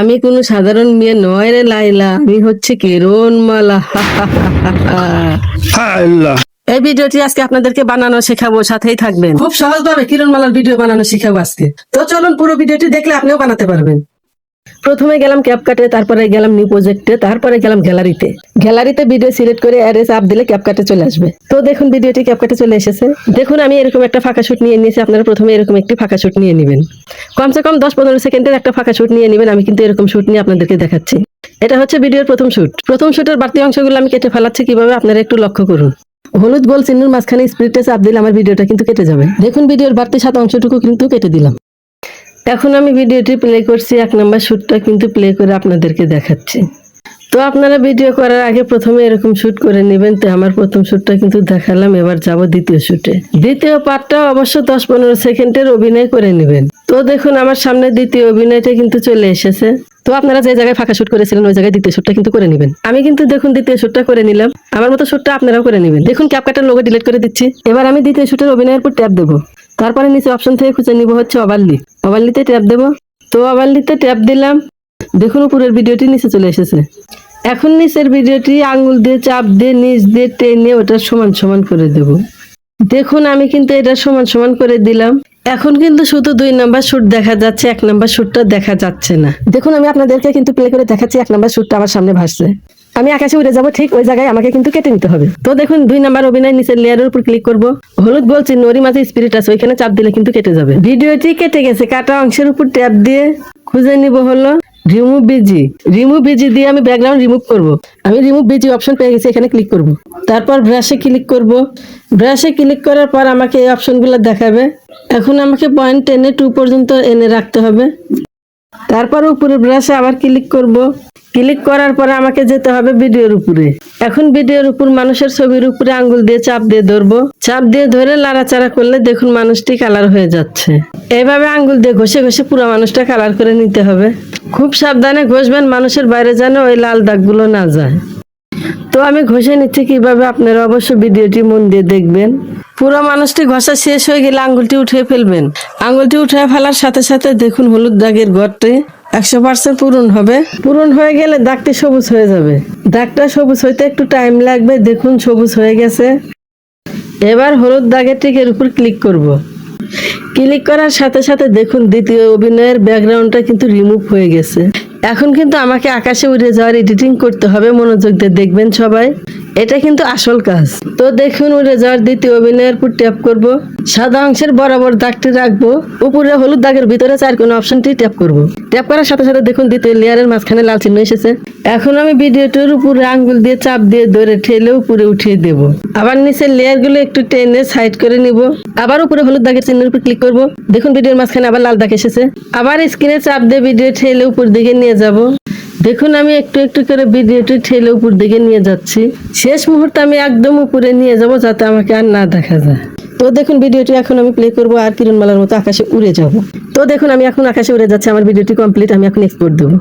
আমি কোনো সাধারণ মেয়ে নয় রে লাইলা। আমি হচ্ছে কিরণ মালা। আল্লাহ এই ভিডিওটি আজকে আপনাদেরকে বানানো শেখাবো সাথেই থাকবেন। খুব সহজভাবে কিরণ মালার ভিডিও বানানো শেখাবো আজকে। তো চলুন পুরো ভিডিওটি দেখলে আপনিও বানাতে পারবেন। প্রথমে গেলাম ক্যাপকাটে তারপরে গেলাম নিউ প্রজেক্টে তারপরে গেলাম গ্যালারিতে গ্যালারিতে ভিডিও সিলেক্ট করে অ্যারে চাপ দিলে ক্যাপকাটে চলে আসবে। তো দেখুন ভিডিওটি ক্যাপকাটে চলে এসেছে। দেখুন, আমি এরকম একটা ফাঁকা শুট নিয়ে নিয়েছি, আপনারা প্রথমে এরকম একটি ফাঁকা শুট নিয়ে নেবেন। কমসে কম দশ পনেরো সেকেন্ডের একটা ফাঁকা শুট নিয়ে নেবেন, আমি কিন্তু এরকম শুট নিয়ে আপনাদেরকে দেখাচ্ছি। এটা হচ্ছে ভিডিওর প্রথম শুট প্রথম শুটের বাড়তি অংশগুলো আমি কেটে ফেলাচ্ছি, কীভাবে আপনারা একটু লক্ষ্য করুন। হলুদ গোল চিহ্নের মাঝখানে স্প্রিটে চাপ দিলে আমার ভিডিওটা কিন্তু কেটে যাবে। দেখুন ভিডিওর বাড়তি সাত অংশটুকু কিন্তু কেটে দিলাম। এখন আমি ভিডিওটি প্লে করছি, এক নম্বর শ্যুটটা কিন্তু প্লে করে আপনাদেরকে দেখাচ্ছি। তো আপনারা ভিডিও করার আগে প্রথমে এরকম শ্যুট করে নেবেন, তো আমার প্রথম শ্যুটটা কিন্তু দেখালাম, এবার যাব দ্বিতীয় শ্যুটে দ্বিতীয় পার্টটা অবশ্য দশ পনেরো সেকেন্ডের অভিনয় করে নেবেন। তো দেখুন, আমার সামনে দ্বিতীয় অভিনয়টা কিন্তু চলে এসেছে। তো আপনারা যে জায়গায় ফাঁকা শুট করেছিলেন, ওই জায়গায় দ্বিতীয় শুটটা কিন্তু করে নেবেন। আমি কিন্তু দেখুন, দ্বিতীয় শুটটা করে নিলাম। আমার মতো শুটটা আপনারাও করে নেবেন। দেখুন ক্যাপকাটার লোগো ডিলিট করে দিচ্ছি। এবার আমি দ্বিতীয় শুটের অভিনয়ের উপর ট্যাপ দেবো। তারপরে নিচে অপশন থেকে খুঁজে নিব হচ্ছে ওভারলি ওভারলিতে ট্যাপ দেবো? তো ওভারলিতে ট্যাপ দিলাম। দেখুন উপরের ভিডিওটি নিচে চলে এসেছে। এখন নিচের ভিডিওটি আঙুল দিয়ে, চাপ দিয়ে, নিচ দিয়ে, টেনে ওটা সমান সমান করে দেব। দেখুন, আমি কিন্তু এটা সমান সমান করে দিলাম। এখন কিন্তু শুধু দুই নাম্বার শুট দেখা যাচ্ছে, এক নাম্বার শুটটা দেখা যাচ্ছে না। দেখুন, আমি আপনাদেরকে কিন্তু প্লে করে দেখাচ্ছি, এক নাম্বার শুটটা আমার সামনে ভাসছে। আমি আকাশে উড়ে যাব, ঠিক ওই জায়গায় আমাকে কিন্তু কেটে নিতে হবে। তো দেখুন, দুই নাম্বার অভিনয় নিচের লেয়ারের উপর ক্লিক করব। হলুদ বলছি নরি মাঝে স্পিরিট আছে, ওইখানে চাপ দিলে কিন্তু কেটে যাবে। ভিডিওটি কেটে গেছে, কাটা অংশের উপর ট্যাপ দিয়ে খুঁজে নিব হলো রিমুভ বিজি রিমুভ বিজি দিয়ে আমি ব্যাকগ্রাউন্ড রিমুভ করব। আমি রিমুভ বিজি অপশন পেয়ে গেছি, এখানে ক্লিক করব। তারপর ব্রাশে ক্লিক করব। ব্রাশে ক্লিক করার পর আমাকে এই অপশনগুলো দেখাবে। এখন আমাকে পয়েন্ট টেনে টু পর্যন্ত এনে রাখতে হবে। তারপর উপরে ব্রাশে আবার ক্লিক করব। ক্লিক করার পরে আমাকে যেতে হবে ভিডিওর উপরে। এখন ভিডিওর উপর মানুষের ছবির উপরে আঙ্গুল দিয়ে চাপ দিয়ে ধরবো। চাপ দিয়ে ধরে লাড়াচাড়া করলে দেখুন মানুষটি কালার হয়ে যাচ্ছে। এইভাবে আঙ্গুল দিয়ে ঘষে ঘষে পুরো মানুষটা কালার করে নিতে হবে। খুব সাবধানে ঘষবেন, মানুষের বাইরে যেন ওই লাল দাগগুলো না যায়। তো আমি ঘষে নিচ্ছি কীভাবে? আপনারা অবশ্য ভিডিওটি মন দিয়ে দেখবেন। পুরো মানুষটি ঘষা শেষ হয়ে গেলে আঙ্গুলটি উঠিয়ে ফেলবেন। আঙ্গুলটি উঠিয়ে ফেলার সাথে সাথে দেখুন হলুদ দাগের ঘরটি একশো পার্সেন্ট পূরণ হবে। পূরণ হয়ে গেলে দাগটি সবুজ হয়ে যাবে। দাগটা সবুজ হইতে একটু টাইম লাগবে। দেখুন, সবুজ হয়ে গেছে। এবার হলুদ দাগের টিকের উপর ক্লিক করব। ক্লিক করার সাথে সাথে দেখুন দ্বিতীয় অভিনয়ের ব্যাকগ্রাউন্ডটা কিন্তু রিমুভ হয়ে গেছে। এখন কিন্তু আমাকে আকাশে উড়ে যাওয়ার এডিটিং করতে হবে, মনোযোগ দিয়ে দেখবেন সবাই। এটা কিন্তু আসল কাজ। তো দেখুন, উড়ে যাওয়ার দ্বিতীয় অভিনয়ের উপর ট্যাপ করব। সাদা অংশের বরাবর দাগটি রাখব। উপরে হলুদ দাগের ভিতরে চার কোনো অপশনটি ট্যাপ করব। ট্যাপ করার সাথে সাথে দেখুন, দ্বিতীয় লেয়ারের মাঝখানে লাল চিহ্ন এসেছে। এখন আমি ভিডিওটির উপরে আঙ্গুল দিয়ে চাপ দিয়ে ধরে ঠেলে উপরে উঠিয়ে দেব। আবার নিচের লেয়ারগুলো একটু টেনে সাইড করে নিব। আবার উপরে হলুদ দাগের চিহ্নের উপর ক্লিক করব। দেখুন ভিডিওর মাঝখানে আবার লাল দাগ এসেছে। আবার স্ক্রিনে চাপ দিয়ে ভিডিও ঠেলে উপর দিকে নিয়ে যাব। দেখুন আমি একটু একটু করে ভিডিওটি ঠেলে উপর দিকে নিয়ে যাচ্ছি। শেষ মুহূর্তে আমি একদম উপরে নিয়ে যাব যাতে আমাকে আর না দেখা যায়। তো দেখুন ভিডিওটি এখন আমি প্লে করব আর কিরণমালার মতো আকাশে উড়ে যাব। তো দেখুন আমি এখন আকাশে উড়ে যাচ্ছি, আমার ভিডিওটি কমপ্লিট আমি এখন এক্সপোর্ট দেবো।